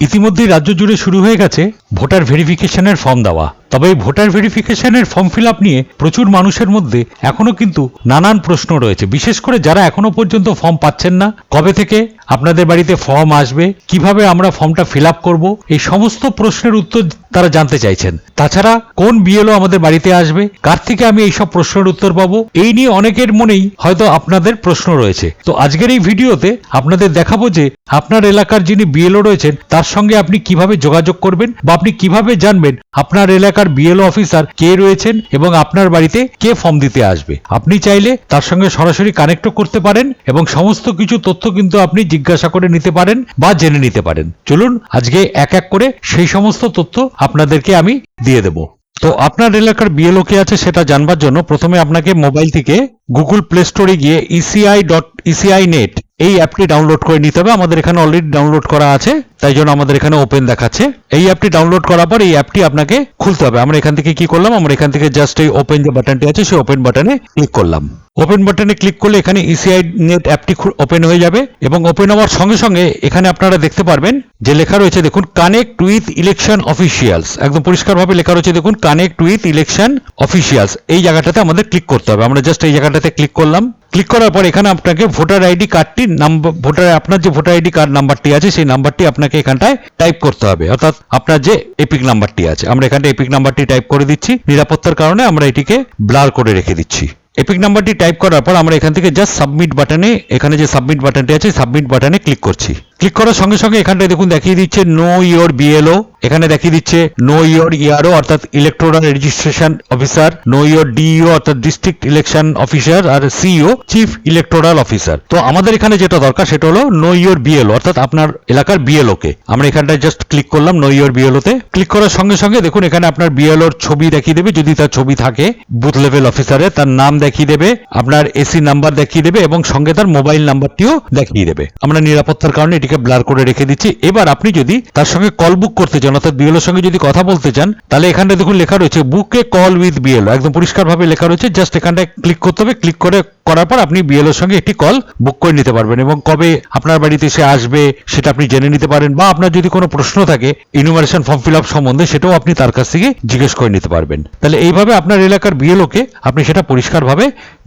ইতিমধ্যেই রাজ্য জুড়ে শুরু হয়ে গেছে ভোটার ভেরিফিকেশনের ফর্ম দেওয়া। তবে এই ভোটার ভেরিফিকেশনের ফর্ম ফিল আপ নিয়ে প্রচুর মানুষের মধ্যে এখনও কিন্তু নানান প্রশ্ন রয়েছে। বিশেষ করে যারা এখনও পর্যন্ত ফর্ম পাচ্ছেন না, কবে থেকে আপনাদের বাড়িতে ফর্ম আসবে, কীভাবে আমরা ফর্মটা ফিল আপ করব, এই সমস্ত প্রশ্নের উত্তর তারা জানতে চাইছেন। তাছাড়া কোন বিএলও আমাদের বাড়িতে আসবে? কার থেকে আমি এইসব প্রশ্নের উত্তর পাবো? এই নিয়ে অনেকের মনেই হয়তো আপনাদের প্রশ্ন রয়েছে। তো আজকের এই ভিডিওতে আপনাদের দেখাবো যে আপনার এলাকার যিনি বিএলও রয়েছেন, তার সঙ্গে আপনি কীভাবে যোগাযোগ করবেন বা আপনি কীভাবে জানবেন আপনার এলাকার বিএলও অফিসার কে রয়েছেন এবং আপনার বাড়িতে কে ফর্ম দিতে আসবে। আপনি চাইলে তার সঙ্গে সরাসরি কানেক্টও করতে পারেন এবং সমস্ত কিছু তথ্য কিন্তু আপনি জিজ্ঞাসা করে নিতে পারেন বা জেনে নিতে পারেন। চলুন আজকে এক এক করে সেই সমস্ত তথ্য আপনাদেরকে আমি দিয়ে দেব। তো আপনার এলাকার বিএলও কে আছে সেটা জানবার জন্য প্রথমে আপনাকে মোবাইল থেকে গুগল প্লে স্টোরে গিয়ে ইসিআই ডট ইসিআই নেট এই অ্যাপটি ডাউনলোড করে নিতে হবে। আমাদের এখানে অলরেডি ডাউনলোড করা আছে। তাই জন্য আমাদের এখানে ওপেন দেখাচ্ছে। এই অ্যাপটি ডাউনলোড করার পর এই অ্যাপটি আপনাকে খুলতে হবে। আমরা এখান থেকে কি করলাম? আমরা এখান থেকে জাস্ট এই ওপেন যে বাটনটি আছে, সেই ওপেন বাটনে ক্লিক করলাম। ওপেন বাটনে ক্লিক করলে এখানে ইসিআই নেট অ্যাপটি ওপেন হয়ে যাবে এবং ওপেন হওয়ার সঙ্গে সঙ্গে এখানে আপনারা দেখতে পারবেন যে লেখা রয়েছে, দেখুন কানেক্ট উইথ ইলেকশন অফিসিয়ালস একদম পরিষ্কারভাবে লেখা রয়েছে, দেখুন কানেক্ট উইথ ইলেকশন অফিসিয়ালস এই জায়গাটাতে আমাদের ক্লিক করতে হবে। আমরা জাস্ট এই জায়গাটাতে ক্লিক করলাম। ক্লিক করার পর এখানে আপনাকে ভোটার আইডি কার্ডটি নাম্বার ভোটার আপনার যে ভোটার আইডি কার্ড নাম্বারটি আছে, সেই নাম্বারটি আপনাকে এখানটায় টাইপ করতে হবে। অর্থাৎ আপনার যে এপিক নাম্বারটি আছে, আমরা এখানটা এপিক নাম্বারটি টাইপ করে দিচ্ছি। নিরাপত্তার কারণে আমরা এটিকে ব্লার করে রেখে দিচ্ছি। এপিক নাম্বারটি টাইপ করার পর আমরা এখান থেকে জাস্ট সাবমিট বাটনে এখানে যে সাবমিট বাটনটি আছে সাবমিট বাটনে ক্লিক করছি। ক্লিক করার সঙ্গে সঙ্গে এখানটায় দেখুন দেখিয়ে দিচ্ছে নো ইয়োর বিএলও এখানে দেখিয়ে দিচ্ছে নো ইয়োর ইআরও অর্থাৎ electoral registration officer know your DEO অর্থাৎ ডিস্ট্রিক্ট ইলেকশন অফিসার আর সিইও চিফ ইলেকটোরাল অফিসার তো আমাদের এখানে যেটা দরকার সেটা হলো নো ইয়োর বিএলও অর্থাৎ আপনার এলাকার বিএলও কে। আমরা এখানটায় জাস্ট ক্লিক করলাম নো ইয়োর বিএলও তে। ক্লিক করার সঙ্গে সঙ্গে দেখুন এখানে আপনার বিএলওর ছবি দেখিয়ে দেবে। যদি তার ছবি থাকে বুথ লেভেল অফিসারে তার নাম দেখিয়ে দেবে, আপনার এসি নাম্বার দেখিয়ে দেবে এবং সঙ্গে তার মোবাইল নাম্বারটিও দেখিয়ে দেবে। আমরা নিরাপত্তার কারণে এটিকে ব্লার করে রেখে দিচ্ছি। এবার আপনি যদি তার সঙ্গে কল বুক করতে চান, অর্থাৎ বিএলওর সঙ্গে যদি কথা বলতে চান, তাহলে এখানটা দেখুন লেখা রয়েছে বুকে কল উইথ বিএলও একদম পরিষ্কারভাবে লেখা রয়েছে জাস্ট এখানটায় ক্লিক করতে হবে। ক্লিক করে, করার পর আপনি বিএলওর সঙ্গে একটি কল বুক করে নিতে পারবেন। এবং কবে আপনার বাড়িতে সে আসবে, সেটা আপনি জেনে নিতে পারেন, বা আপনার যদি কোনো প্রশ্ন থাকে ইনুমারেশন ফর্ম ফিল আপ সম্বন্ধে, সেটাও আপনি তার কাছ থেকে জিজ্ঞেস করে নিতে পারবেন। তাহলে এইভাবে আপনার এলাকার বিএলওকে আপনি সেটা পরিষ্কারভাবে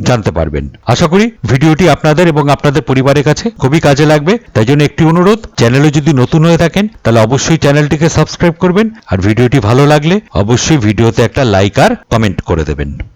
জানতে পারবেন। আশা করি ভিডিওটি আপনাদের এবং আপনাদের পরিবারের কাছে খুবই কাজে লাগবে। তাই জন্য একটি অনুরোধ, চ্যানেলে যদি নতুন হয়ে থাকেন, তাহলে অবশ্যই চ্যানেলটিকে সাবস্ক্রাইব করবেন। আর ভিডিওটি ভালো লাগলে অবশ্যই ভিডিওতে একটা লাইক আর কমেন্ট করে দেবেন।